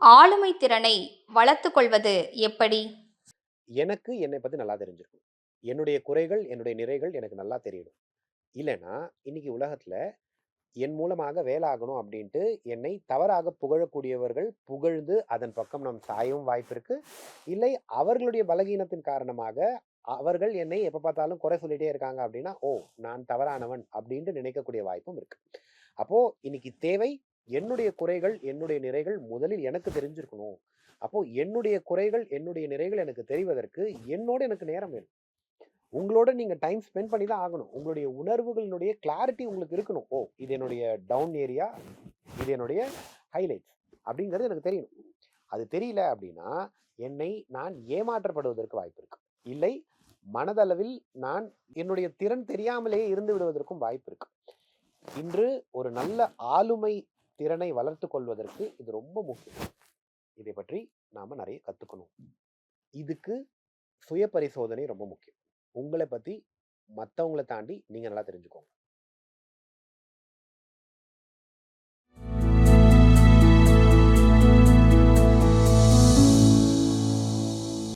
ஆளுமை திறனை வளர்த்து கொள்வது எப்படி எனக்கு என்னை பத்தி நல்லா தெரிஞ்சிருக்கும். என்னுடைய குறைகள், என்னுடைய நிறைகள் எனக்கு நல்லா தெரியணும். இல்லைன்னா இன்னைக்கு உலகத்துல என் மூலமாக வேலை ஆகணும் என்னை தவறாக புகழக்கூடியவர்கள், புகழ்ந்து அதன் பக்கம் நாம் சாயவும் வாய்ப்பு இருக்கு. இல்லை அவர்களுடைய பலகீனத்தின் காரணமாக அவர்கள் என்னை எப்போ பார்த்தாலும் குறை சொல்லிட்டே இருக்காங்க அப்படின்னா ஓ! நான் தவறானவன் அப்படின்ட்டு நினைக்கக்கூடிய வாய்ப்பும் இருக்கு. அப்போ இன்னைக்கு தேவை என்னுடைய குறைகள், என்னுடைய நிறைகள் முதலில் எனக்கு தெரிஞ்சிருக்கணும். அப்போ என்னுடைய குறைகள், என்னுடைய நிறைகள் எனக்கு தெரிவதற்கு என்னோட எனக்கு நேரம் வேணும். உங்களோட நீங்க டைம் ஸ்பெண்ட் பண்ணி தான் ஆகணும். உங்களுடைய உணர்வுகளினுடைய கிளாரிட்டி உங்களுக்கு இருக்கணும். ஓ! இது என்னுடைய டவுன் ஏரியா, இது என்னுடைய ஹைலைட்ஸ் அப்படிங்கிறது எனக்கு தெரியணும். அது தெரியல அப்படின்னா என்னை நான் ஏமாற்றப்படுவதற்கு வாய்ப்பு இருக்கு. இல்லை மனதளவில் நான் என்னுடைய திறன் தெரியாமலேயே இருந்து விடுவதற்கும் வாய்ப்பு இருக்கு. இன்று ஒரு நல்ல ஆளுமை திறனை வளர்த்துக் கொள்வதற்கு இது ரொம்ப முக்கியம். இதை பற்றி நாம் நிறைய கற்றுக்கணும் இதுக்கு சுய பரிசோதனை ரொம்ப முக்கியம். உங்களை பற்றி மற்றவங்களை தாண்டி நீங்கள் நல்லா தெரிஞ்சுக்கோங்க.